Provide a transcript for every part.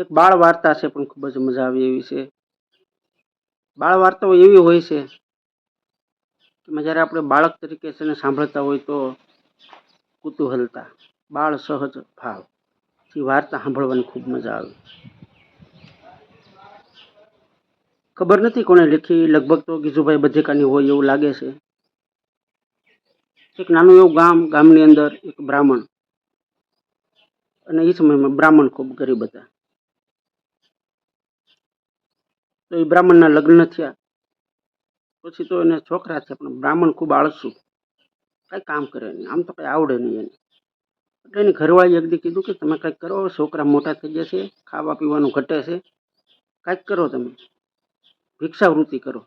એક બાળ વાર્તા છે પણ ખૂબ જ મજા આવે એવી છે. બાળ વાર્તાઓ એવી હોય છે કે જ્યારે આપણે બાળક તરીકે છે ને સાંભળતા હોય તો કુતૂહલતા, બાળ સહજ ભાવથી વાર્તા સાંભળવાની ખૂબ મજા આવે. ખબર નથી કોને લખી, લગભગ તો ગીજુભાઈ બધેકાની હોય એવું લાગે છે. એક નાનું એવું ગામ, ગામની અંદર એક બ્રાહ્મણ અને એ સમયમાં બ્રાહ્મણ ખૂબ ગરીબ હતા. તો એ બ્રાહ્મણના લગ્ન થયા. પછી તો એને છોકરા થયા પણ બ્રાહ્મણ ખૂબ આળસુ. કાંઈ કામ કરે નહીં, આમ તો કાંઈ આવડે નહીં એને. એટલે એની ઘરવાળી એક દી કીધું કે તમે કંઈક કરો, છોકરા મોટા થઈ ગયા છે, ખાવા પીવાનું ઘટે છે. કાંઈક કરો તમે, ભિક્ષાવૃત્તિ કરો.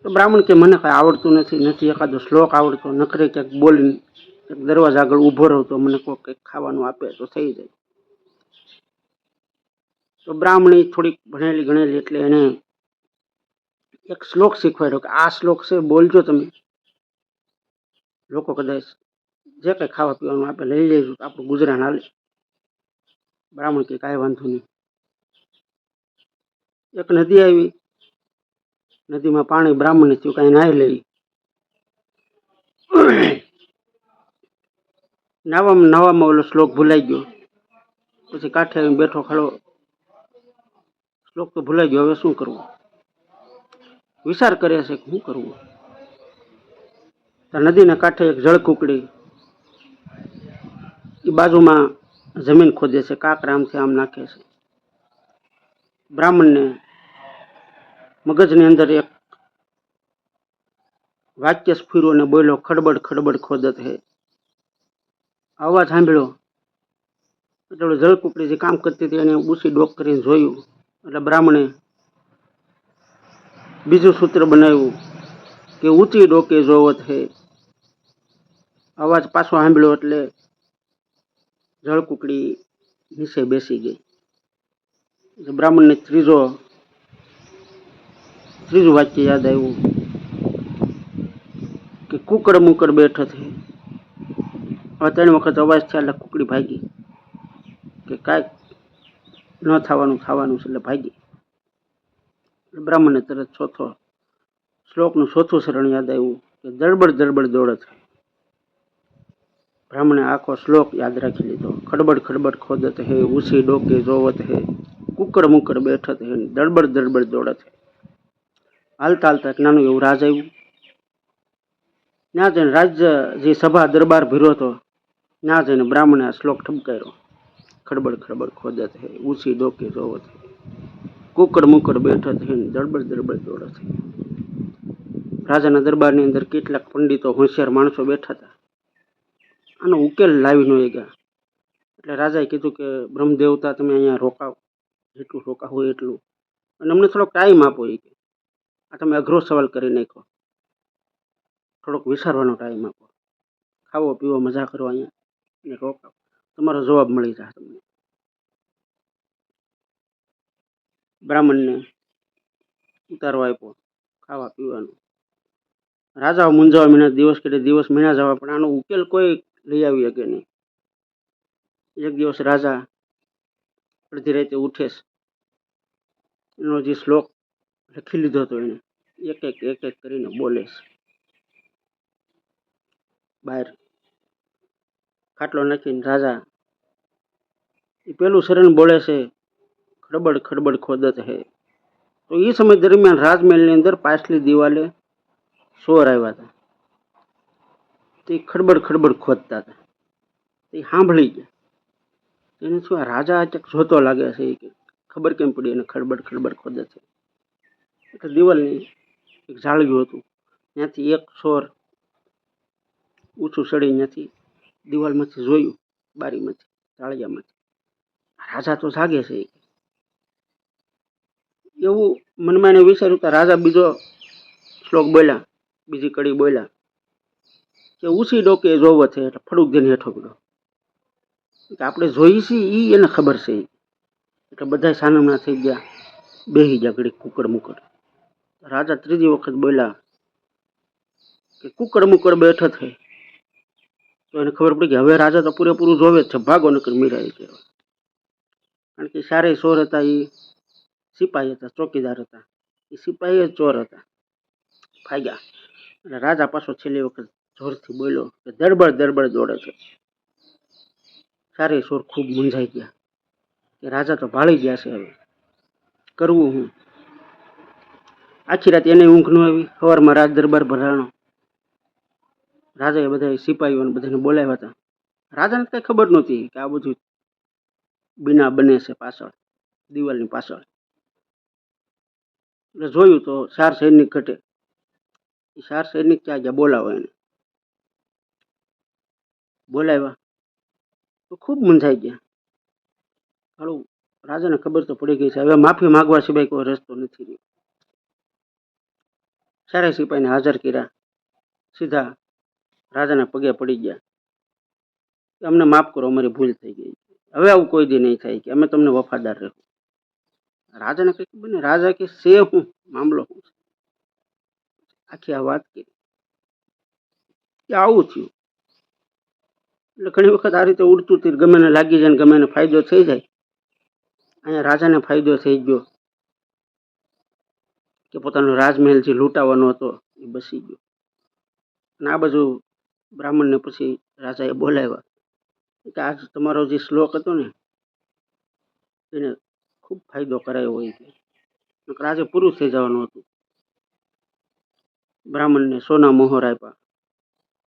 તો બ્રાહ્મણ કે મને કાંઈ આવડતું નથી નથી એકાદો શ્લોક આવડતો, નખરે ક્યાંક બોલીને એક દરવાજા આગળ ઊભો રહું તો મને કોઈ કંઈક ખાવાનું આપે તો થઈ જાય. તો બ્રાહ્મણી થોડીક ભણેલી ગણેલી એટલે એને એક શ્લોક શીખવાડ્યો કે આ શ્લોક છે, બોલજો તમે. લોકો કદાચ જે કંઈ ખાવા પીવાનું આપણે લઈ લઈશું આપણું ગુજરાન હાલે. બ્રાહ્મણ કે કાંઈ વાંધો નહીં. એક નદી આવી. નદીમાં પાણી બ્રાહ્મણ થયું, કાંઈ નાહી લઈ. નાવામાં નવામાં ઓલો શ્લોક ભૂલાઈ ગયો. પછી કાંઠે આવીને બેઠો ખડો શ્લોક તો ભૂલાઈ ગયો. હવે શું કરવું? વિચાર કરે છે કે શું કરવું? નદીના કાંઠે એક જળ કુકડી એ બાજુમાં જમીન ખોદે છે, કાકરામથી આમ નાખે છે. બ્રાહ્મણને મગજની અંદર એક વાક્ય સ્ફીરો ને બોલ્યો, ખડબડ ખડબડ ખોદત હે. અવાજ સાંભળ્યો. એટલે જળકુકડી જે કામ કરતી હતી એને ઊંચી ડોક કરીને જોયું. એટલે બ્રાહ્મણે બીજું સૂત્ર બનાવ્યું કે ઊંચી ડોકે જોવત હે. અવાજ પાછો સાંભળ્યો એટલે જળકુકડી નીચે બેસી ગઈ. બ્રાહ્મણને ત્રીજો ત્રીજું વાક્ય યાદ આવ્યું કે કુકડ મુકડ બેઠ થઈ હવે ત્રણ વખત અવાજ થયા એટલે કુકડી ભાગી. કે કાંઈક ન થવાનું થવાનું છે એટલે ભાગી. બ્રાહ્મણને તરત ચોથો શ્લોકનું ચોથું શરણ યાદ આવ્યું કે દળબડ દળબડ દોડત બ્રાહ્મણે આખો શ્લોક યાદ રાખી લીધો. ખડબડ ખડબડ ખોદત હે ઉસી ડોકે જોવત હે, કુકડ મુકડ બેઠત હે દળબડ દળબડ દોડત હે હાલતા હાલતા એક નાનું એવું રાજ આવ્યું. ત્યાં જઈને રાજ્ય જે સભા દરબાર ભીરો હતો, ત્યાં જઈને બ્રાહ્મણે આ શ્લોક ઠપકાર્યો. ખડબડ ખડબડ ખોદત હે ઊંચી ડોકે રોવત હે કુકડ મુકડ બેઠત હે દળબડ દળબડ દોડત હે રાજાના દરબારની અંદર કેટલાક પંડિતો, હોશિયાર માણસો બેઠા હતા. આનો ઉકેલ લાવી ન ગયા એટલે રાજાએ કીધું કે, બ્રહ્મદેવતા, તમે અહીંયા રોકાવ. જેટલું રોકાવો એટલું. અને અમને થોડોક ટાઈમ આપો એ કે. આ તમે અઘરો સવાલ કરી નાખો થોડોક વિચારવાનો ટાઈમ આપો. ખાવો, પીવો, મજા કરો અહીંયા. અને રોકાવ. તમારો જવાબ મળી જાય તમને. બ્રાહ્મણને ઉતારવા આપ્યો ખાવા પીવાનું. રાજાઓ મૂંઝાવા મહિના દિવસ કે દિવસ મહિના જવા, પણ આનો ઉકેલ કોઈ લઈ આવી શકે નહીં. એક દિવસ રાજા અડધી રાતે ઉઠે એનો જે શ્લોક લખી લીધો હતો એને, એક એક એક એક કરીને બોલે છે. બહાર ખાટલો નાખીને રાજા એ પેલું શરણ બોલે છે, ખડબડ ખડબડ ખોદત હે. તો એ સમય દરમિયાન રાજમહેલની અંદર પાછલી દિવાલે ચોર આવ્યા હતા. તે ખડબડ ખડબડ ખોદતા હતા. તે સાંભળી ગયા. એને શું આ રાજા ચક જોતો લાગે છે એ કે ખબર કેમ પડી એને ખડબડ ખડબડ ખોદે છે એટલે દિવાલની એક ઝાડવ્યું હતું. ત્યાંથી એક ચોર ઊંચું ચડી ત્યાંથી દિવાલમાંથી જોયું, બારીમાંથી, તાળિયામાંથી. રાજા તો જાગે છે. એવું મનમાં એને વિચાર્યું કે રાજા બીજો શ્લોક બોલ્યા, બીજી કડી બોલ્યા, કે ઉછી ડોકે જોવો છે એટલે ફડુક જઈને હેઠો ગયો કે આપણે જોઈ છીએ એ એને ખબર છે. એટલે બધા સાનમના થઈ ગયા, બેહી ગયા ઘડી કુકડ મુકડ. રાજા ત્રીજી વખત બોલ્યા કે કુકડ મુકડ બેઠો થઈ તો એને ખબર પડી કે હવે રાજા તો પૂરેપૂરું જોવે છે, ભાગો નકર મીરાય કહેવાય. કે સારે ચોર હતા એ સિપાહી હતા, ચોકીદાર હતા. એ સિપાહી જ ચોર હતા. ભાગ્યા. અને રાજા પાછો છેલ્લી વખત જોરથી બોલ્યો કે દરબડ દરબડ દોડે છે. સારે ચોર ખૂબ મૂંઝાઈ ગયા કે રાજા તો ભાળી ગયા છે હવે. કરવું હું? આખી રાત એને ઊંઘ ન આવી? સવારમાં રાજ દરબાર ભરાણો. રાજાએ બધા સિપાહીઓને બધાને બોલાવ્યા હતા. રાજાને કંઈ ખબર નહોતી કે આ બધું બીના બને છે પાછળ, દિવાલની પાછળ. એટલે જોયું તો ચાર સૈનિક ઘટે. એ ચાર સૈનિક ક્યાં ગયા બોલાવો એને. બોલાવ્યા તો ખૂબ મૂંઝાઈ ગયા. હાલું, રાજાને ખબર તો પડી ગઈ છે, હવે માફી માગવા સિવાય કોઈ રસ્તો નથી રહ્યો. ચારે સિપાહીને હાજર કર્યા. સીધા રાજાના પગે પડી ગયા. અમને માફ કરો, અમારી ભૂલ થઈ ગઈ. હવે આવું કોઈ દી નહીં થાય કે અમે તમને વફાદાર રહેવું રાજાને કઈ ખબર નહીં, રાજા કે સે હું, મામલો શું આખી આ વાત કે આવું થયું. એટલે ઘણી વખત આ રીતે ઉડતું તીર ગમે ને લાગી જાય ને ગમે ને ફાયદો થઈ જાય. અહીંયા રાજાને ફાયદો થઈ ગયો. કે પોતાનો રાજમહેલ જે લૂંટાવાનો હતો એ બસી ગયો. અને આ બાજુ બ્રાહ્મણને પછી રાજાએ બોલાવ્યા. કે આજ તમારો જે શ્લોક હતો ને, એને ખૂબ ફાયદો કરાયો હોય કે. આજે પૂરું થઈ જવાનું હતું. બ્રાહ્મણને સોના મોહર આપ્યા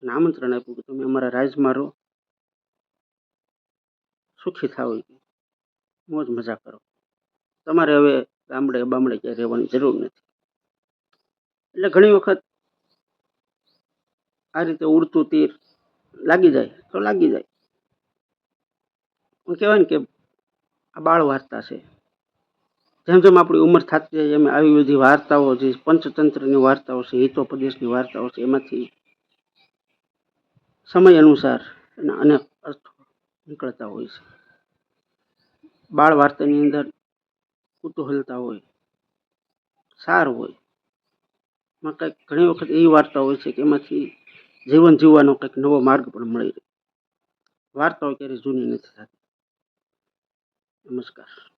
અને આમંત્રણ આપ્યું કે તમે અમારા રાજમાં રહો. સુખી થાવ મોજ મજા કરો. તમારે હવે ગામડે બામડે ક્યાંય રહેવાની જરૂર નથી. એટલે ઘણી વખત આ રીતે ઉડતું તીર લાગી જાય, તો લાગી જાય. કહેવાય ને કે આ બાળ વાર્તા છે. જેમ જેમ આપણી ઉંમર થતી જાય, એમ આવી બધી વાર્તાઓ જે પંચતંત્રની વાર્તાઓ છે, હિતોપદેશની વાર્તાઓ છે, એમાંથી સમય અનુસાર એના અનેક અર્થો નીકળતા હોય છે. બાળ વાર્તાની અંદર કુતૂહલતા હોય, સાર હોય, એમાં કંઈક ઘણી વખત એવી વાર્તા હોય છે કે એમાંથી જીવન જીવવાનો કંઈક નવો માર્ગ પણ મળી રહે. વાર્તાઓ ક્યારેય જૂની નથી થતી. નમસ્કાર.